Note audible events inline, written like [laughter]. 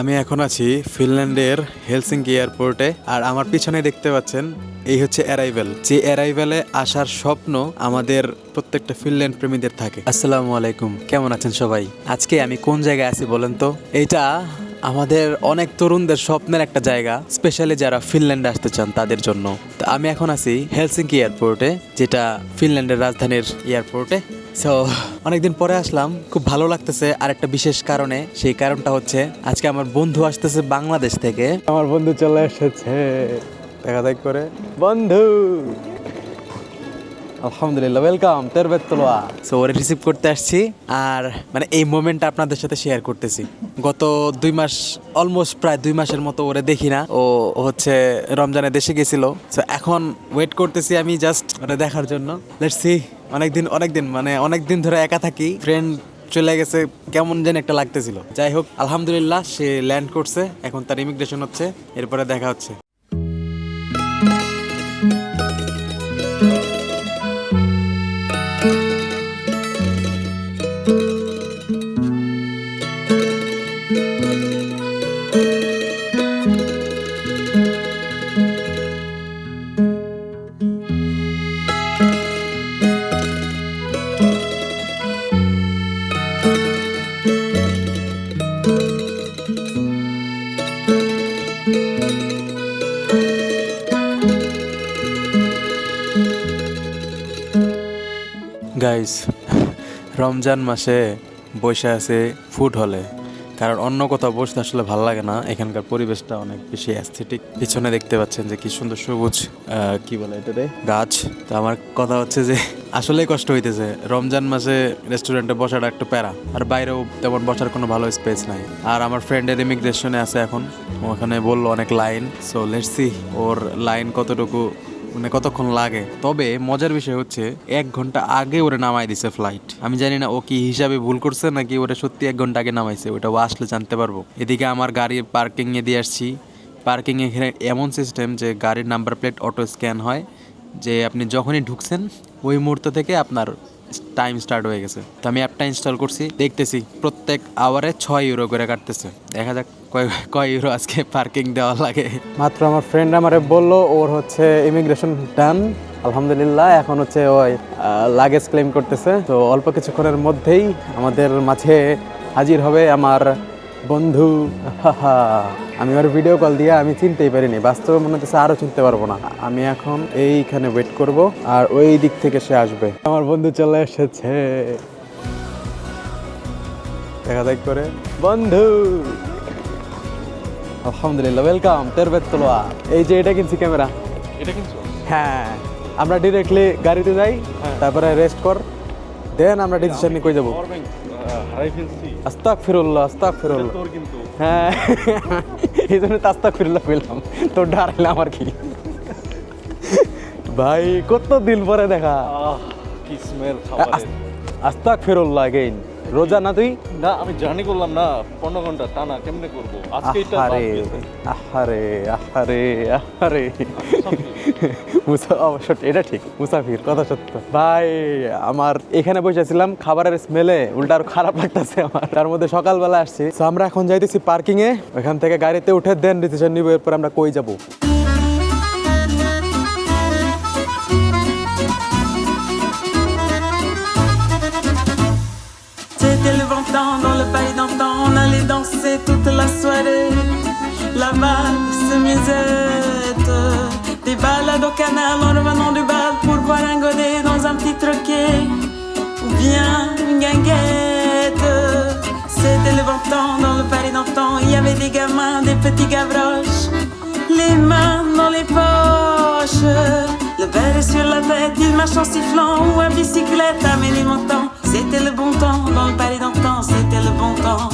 আমি এখন আছি ফিনল্যান্ডের হেলসিঙ্কি এয়ারপোর্টে, আর আমার পিছনে দেখতে পাচ্ছেন, এই হচ্ছে অ্যারাইভেল। যে অ্যারাইভেলে আসার স্বপ্ন আমাদের প্রত্যেকটা ফিনল্যান্ড প্রেমীদের থাকে। আসসালামু আলাইকুম, কেমন আছেন সবাই? আজকে আমি কোন জায়গায় আছি বলেন তো? এইটা আমাদের অনেক তরুণদের স্বপ্নের একটা জায়গা, স্পেশালি যারা ফিনল্যান্ডে আসতে চান তাদের জন্য। তো আমি এখন আছি হেলসিঙ্কি এয়ারপোর্টে, যেটা ফিনল্যান্ডের রাজধানীর এয়ারপোর্টে। সো অনেকদিন পরে আসলাম। খুব ভালো লাগতেছে আর একটা বিশেষ কারণে। সেই কারণটা হচ্ছে, আজকে আমার বন্ধু আসতেছে বাংলাদেশ থেকে। আমার বন্ধু চলে এসেছে। দেখা দেখ করে। বন্ধু! আলহামদুলিল্লাহ ওয়েলকাম তের বেতলোয়া সো ওরে রিসিভ করতে আসছি, আর মানে এই মোমেন্টটা আপনাদের সাথে শেয়ার করতেছি। গত দুই মাস অলমোস্ট প্রায় দুই মাসের মতো ওরে দেখি না। ও হচ্ছে রমজানে দেশে গেছিল। সো এখন ওয়েট করতেছি আমি জাস্ট ওটা দেখার জন্য। লেটস সি অনেকদিন অনেকদিন মানে অনেকদিন ধরে একা থাকি। ফ্রেন্ড চলে গেছে, কেমন যেন একটা লাগতেছিল। যাই হোক, আলহামদুলিল্লাহ, সে ল্যান্ড করছে, এখন তার ইমিগ্রেশন হচ্ছে, এরপরে দেখা হচ্ছে। guys রমজান মাসে বসে আছে ফুড হলে কারণ অন্য কোথাও বসতে আসলে ভালো লাগে না। এখানকার পরিবেশটা অনেক বেশি অ্যাস্থেটিক পিছনে দেখতে পাচ্ছেন যে কি সুন্দর সবুজ কি বলে এটা রে? গাছ। তো আমার কথা হচ্ছে যে, আসলেই কষ্ট হইতেছে। রমজান মাসে রেস্টুরেন্টে বসাটা একটু প্যারা। আর বাইরেও তেমন বসার কোনো ভালো স্পেস নাই। আর আমার ফ্রেন্ডের ইমিগ্রেশনে আছে এখন। ওখানে বলল অনেক লাইন সো লেটসি ওর লাইন কতটুকু মানে কতক্ষণ লাগে? তবে মজার বিষয় হচ্ছে, এক ঘণ্টা আগে ওরে নামাই দিছে ফ্লাইট আমি জানি না ও কি হিসাবে ভুল করছে নাকি ওরে সত্যি এক ঘণ্টা আগে নামাইছে ওটা ও আসলে জানতে পারব। এদিকে আমার গাড়ি পার্কিং এ দিয়ে আসছি। পার্কিং এখানে এমন সিস্টেম যে গাড়ির নাম্বার প্লেট অটো স্ক্যান হয়, যে আপনি যখনই ঢুকছেন, ওই মুহূর্ত থেকে আপনার টাইম স্টার্ট হয়ে গেছে। তো আমি অ্যাপটা ইনস্টল করছি, দেখতেছি প্রত্যেক আওয়ারে ছয় ইউরো করে কাটতেছে। দেখা যাক কয় কয় ইউরো আজকে পার্কিং দেওয়া লাগে। মাত্র আমার ফ্রেন্ড আমারে বলল, ওর হচ্ছে ইমিগ্রেশন ডান আলহামদুলিল্লাহ, এখন হচ্ছে ওই লাগেজ ক্লেম করতেছে। তো অল্প কিছুক্ষণের মধ্যেই আমাদের মাঝে হাজির হবে আমার বন্ধু আমি আর ভিডিও কল দিয়ে আমি চিনতেই পারিনি। বাস্তবে মনে হচ্ছে আরও চিনতে পারব না। আমি এখন এইখানে ওয়েট করব আর ওই দিক থেকে সে আসবে। আমার বন্ধু চলে এসেছে। দেখা দেখ করে। বন্ধু! আলহামদুলিল্লাহ ওয়েলকাম তের বেতলোয়া এই যে এটা কিনছি ক্যামেরা এটা কিনছো? হ্যাঁ। আমরা ডিরেক্টলি গাড়িতে যাই তারপরে রেস্ট কর। দেন আমরা ডিসিশন নিয়ে কই যাব? আস্তাক ফিরুল্লাহ আস্তাক ফিরুল্লাহ কিন্তু। হ্যাঁ। [laughs] এই জন্য তাস্তাক ফিরুল্লাহ পেলাম তোর ডারাইলাম আর কি। ভাই কত দিন পরে দেখা? কিসমের খাবার আস্তাগফিরুল্লাহ আস্তাক ফিরুল্লাহ আগেইন রোজা না তুই? না আমি জার্নি করলাম না পনেরো ঘণ্টা টানা কেমনে করব? আজকে আহারে আহারে আহারে আহারে। মুসা অবশ্য এটা ঠিক মুসাফির কথা সত্য। ভাই আমার এখানে বসেছিলাম খাবারের স্মেলে উল্টা আরও খারাপ লাগতেছে আমার। তার মধ্যে সকালবেলা আসছি। তো আমরা এখন যাইতেছি পার্কিং এ ওখান থেকে গাড়িতে উঠে দেন ডিসিশন নিব এরপর আমরা কই যাব। Le bon temps dans le pays d'antan, on allait danser toute la soirée. La valse musette, des balades au canal en revenant du bal pour boire un godet dans un petit troquet. Ou bien une guinguette. C'était le temps dans le Paris d'antan, il y avait des gamins, des petits gavroches. Les mains dans les poches, le verre sur la tête, il marche en sifflant ou à bicyclette à montant C'était le bon temps, dans le palais d'antan, c'était le bon temps.